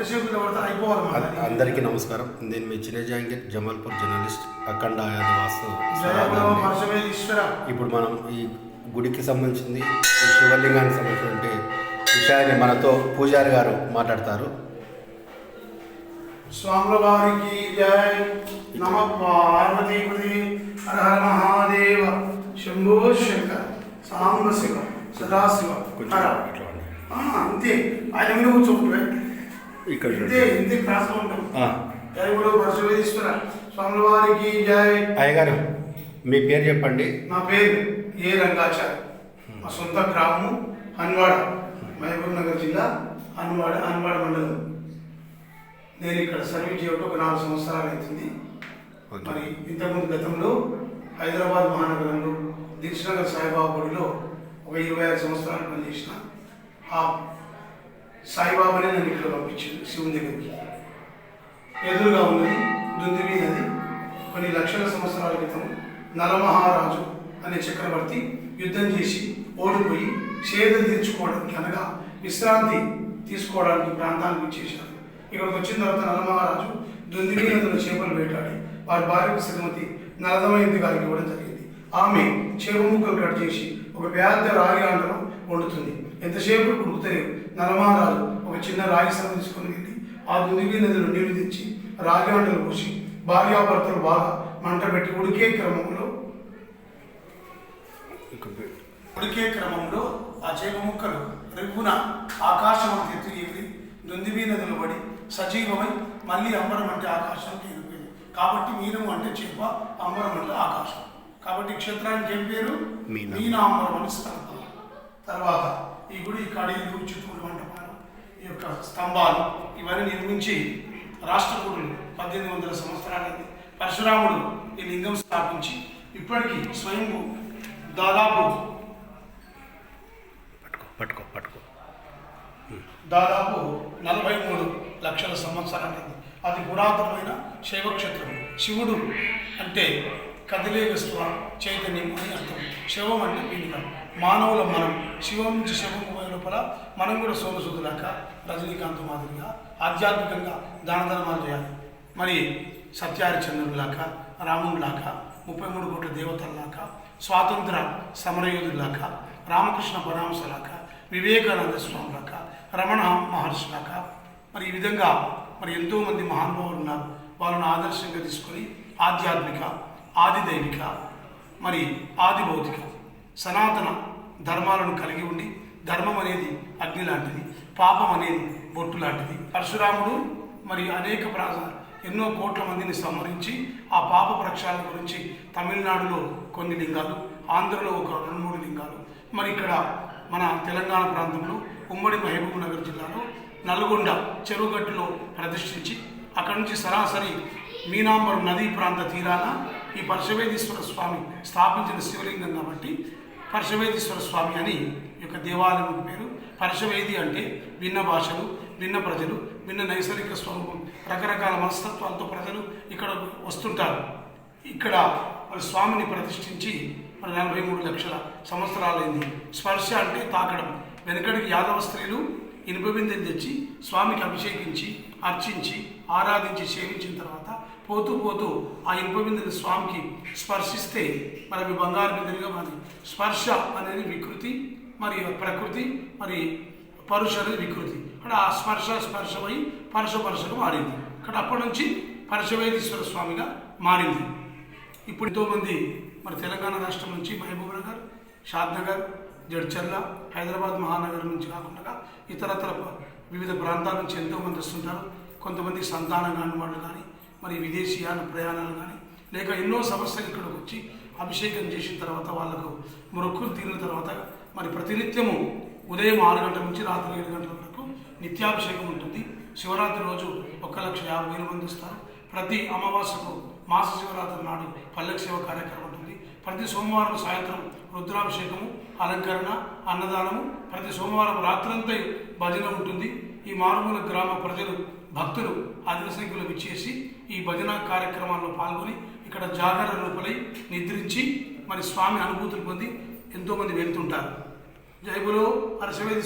అందరికీ నమస్కారం. నేను మీ చిన్న జహాంగీర్ జమాల్పూర్ జర్నలిస్ట్ అఖండ ఆయాది వాస్తు జయపురం పరశువేశ్వర ఇప్పుడు మనం ఈ గుడికి సంబంధించింది శివలింగానికి సంబంధించినటువంటి విషయాన్ని మనతో పూజారి గారు మాట్లాడతారు. స్వాముల వారికి జయ నమ పార్వతీ పతి హర మహాదేవ. శంభో శంకర. సాంబ శివ సదాశివ అంతే. ఆయన మీద కూర్చోకుంటే ఇక్కడ అయ్యగారు మీ పేరు చెప్పండి. నా పేరు ఏ రంగాచారి. మా సొంత గ్రామం హన్వాడ మహబూబ్ నగర్ జిల్లా హన్వాడ హన్వాడ మండలం. నేను ఇక్కడ సర్వీస్ చేయడం ఒక నాలుగు సంవత్సరాలు అవుతుంది. మరి ఇంతకుముందు గతంలో హైదరాబాద్ మహానగరంలో దిల్సునగర్ సాయిబాబా గుడిలో ఒక ఇరవై ఐదు సంవత్సరాలు పనిచేసిన ఆ సాయిబాబానే నన్ను ఇక్కడ పంపించింది శివుని దగ్గరికి. ఎదురుగా ఉన్నది దుందివి నది కొన్ని లక్షల సంవత్సరాల క్రితం నలమహారాజు అనే చక్రవర్తి యుద్ధం చేసి ఓడిపోయి సేద తీర్చుకోవడానికి అనగా విశ్రాంతి తీసుకోవడానికి ప్రాంతానికి ఇచ్చేశారు ఇక్కడికి వచ్చిన తర్వాత నలమహారాజు దుందివి నదిలో చేపలు వేటాడి వారి భార్యకు శ్రీమతి నలదమయంతి గారికి ఇవ్వడం జరిగింది. ఆమె చేప ముక్కలు కట్ చేసి ఒక పెద్ద రాగి ఆండలో వండుతుంది. ఎంతసేపు ఉడుకుతలేదు నలమారాలు ఒక చిన్న రాగి సభ తీసుకొని వెళ్ళి ఆ దుందివి నదిలో నీళ్ళు తెచ్చి రాగి ఆండలు పోసి భార్యాభర్తలు బాగా మంట పెట్టి ఉడికే క్రమంలో ఉడికే క్రమంలో ఆ చేప ముక్కలు రెగ్గున ఆకాశం ఎత్తు ఎగిరి దుందిబీ నదిలో పడి సజీవమై మళ్ళీ అంబరం అంటే ఆకాశం ఎగిరిపోయింది. కాబట్టి మీనము అంటే చేప అంబరం అంటే ఆకాశం. కాబట్టి క్షేత్రానికి ఏం పేరు? మీన. మీనాంబరం అని స్థలం తర్వాత ఈ గుడి కడీలు చుట్టూరు మంటపాలు ఈ యొక్క స్తంభాలు ఇవన్నీ నిర్మించి రాష్ట్రకూటులు పద్దెనిమిది వందల సంవత్సరాలైంది. పరశురాముడు ఈ లింగం స్థాపించి ఇప్పటికీ స్వయంభూ దాదాపు పట్టుకో పట్టుకో పట్టుకో. దాదాపు నలభై మూడు లక్షల సంవత్సరాలైంది. అది పురాతనమైన శైవక్షేత్రం. శివుడు అంటే కదిలే చైతన్యం అని అర్థం. శివం అంటే పీడిక మానవుల మనం శివం నుంచి శవం పోయే లోపల మనం కూడా సోమసుదులాక రజనీకాంత్ మాదిరిగా ఆధ్యాత్మికంగా దాన ధర్మాలు చేయాలి. మరి సత్యహరిచంద్రులాగా రాముడిలాక ముప్పై మూడు కోట్ల దేవతల్లాక స్వాతంత్ర సమరయోధులాగా రామకృష్ణ పరమహంసలాగా వివేకానంద స్వామిలాగా రమణ మహర్షిలాగా మరి ఈ విధంగా మరి ఎంతోమంది మహానుభావులు ఉన్నారు. వాళ్ళని ఆదర్శంగా తీసుకొని ఆధ్యాత్మిక ఆదిదైవిక మరి ఆది భౌతిక సనాతన ధర్మాలను కలిగి ఉండి ధర్మం అనేది అగ్ని లాంటిది పాపం అనేది బొట్టు లాంటిది. పరశురాముడు మరి అనేక ప్రాంత ఎన్నో కోట్ల మందిని సంహరించి ఆ పాప ప్రక్షాళన గురించి తమిళనాడులో కొన్ని లింగాలు ఆంధ్రలో ఒక రెండు మూడు లింగాలు. మరి ఇక్కడ మన తెలంగాణ ప్రాంతంలో ఉమ్మడి మహబూబ్ నగర్ జిల్లాలో నల్గొండ చెరువుగట్టులో ప్రతిష్ఠించి అక్కడి నుంచి సరాసరి మీనాంబరం నదీ ప్రాంత తీరాన ఈ పరశువేదీశ్వర స్వామి స్థాపించిన శివలింగం కాబట్టి పరశువేదీశ్వర స్వామి అని యొక్క దేవాలయం పేరు. పరశవేది అంటే భిన్న భాషలు భిన్న ప్రజలు భిన్న నైసర్గిక స్వరూపం రకరకాల మనస్తత్వాలతో ప్రజలు ఇక్కడ వస్తుంటారు. ఇక్కడ మరి స్వామిని ప్రతిష్ఠించి మరి నలభై మూడు లక్షల సంవత్సరాలైంది. స్పర్శ అంటే తాకడం. వెనకడికి యాదవ స్త్రీలు ఇనుపబిందెని తెచ్చి స్వామికి అభిషేకించి అర్చించి ఆరాధించి సేవించిన తర్వాత పోతూ పోతూ ఆ ఇనుప స్వామికి స్పర్శిస్తే మరి అవి బంగారు బిందెలుగా మరి. స్పర్శ అనేది వికృతి మరి ప్రకృతి మరి పరుష అనేది వికృతి. అక్కడ ఆ స్పర్శ స్పర్శమై పరుష పరుషగా మారింది. అక్కడ అప్పటి నుంచి పరశవేదీశ్వర స్వామిగా మారింది. ఇప్పుడు ఎంతోమంది మరి తెలంగాణ రాష్ట్రం నుంచి మహబూబ్ నగర్ షాద్ నగర్ జడ్చర్ల హైదరాబాద్ మహానగరం నుంచి కాకుండా ఇతరత్ర వివిధ ప్రాంతాల నుంచి ఎంతోమంది వస్తుంటారు. కొంతమంది సంతానం కాని వాళ్ళు కానీ మరి విదేశీయాన ప్రయాణాలు కానీ లేక ఎన్నో సమస్యలు ఇక్కడికి వచ్చి అభిషేకం చేసిన తర్వాత వాళ్ళకు మొక్కులు తీరిన తర్వాత మరి ప్రతినిత్యము ఉదయం ఆరు గంటల నుంచి రాత్రి ఏడు గంటల వరకు నిత్యాభిషేకం ఉంటుంది. శివరాత్రి రోజు ఒక లక్ష యాభై వేల మంది వస్తారు. ప్రతి అమావాస్యకు మాస శివరాత్రి నాడు పల్లెకి సేవ కార్యక్రమం ప్రతి సోమవారం సాయంత్రం రుద్రాభిషేకము అలంకరణ అన్నదానము ప్రతి సోమవారం రాత్రంతా భజన ఉంటుంది. ఈ మారుమూల గ్రామ ప్రజలు భక్తులు అధిక సంఖ్యలో విచ్చేసి ఈ భజన కార్యక్రమాల్లో పాల్గొని ఇక్కడ జాగరణ రూపలై నిద్రించి మరి స్వామి అనుభూతులు పొంది ఎంతోమంది వెళ్తుంటారు. జైబులో అరసవేది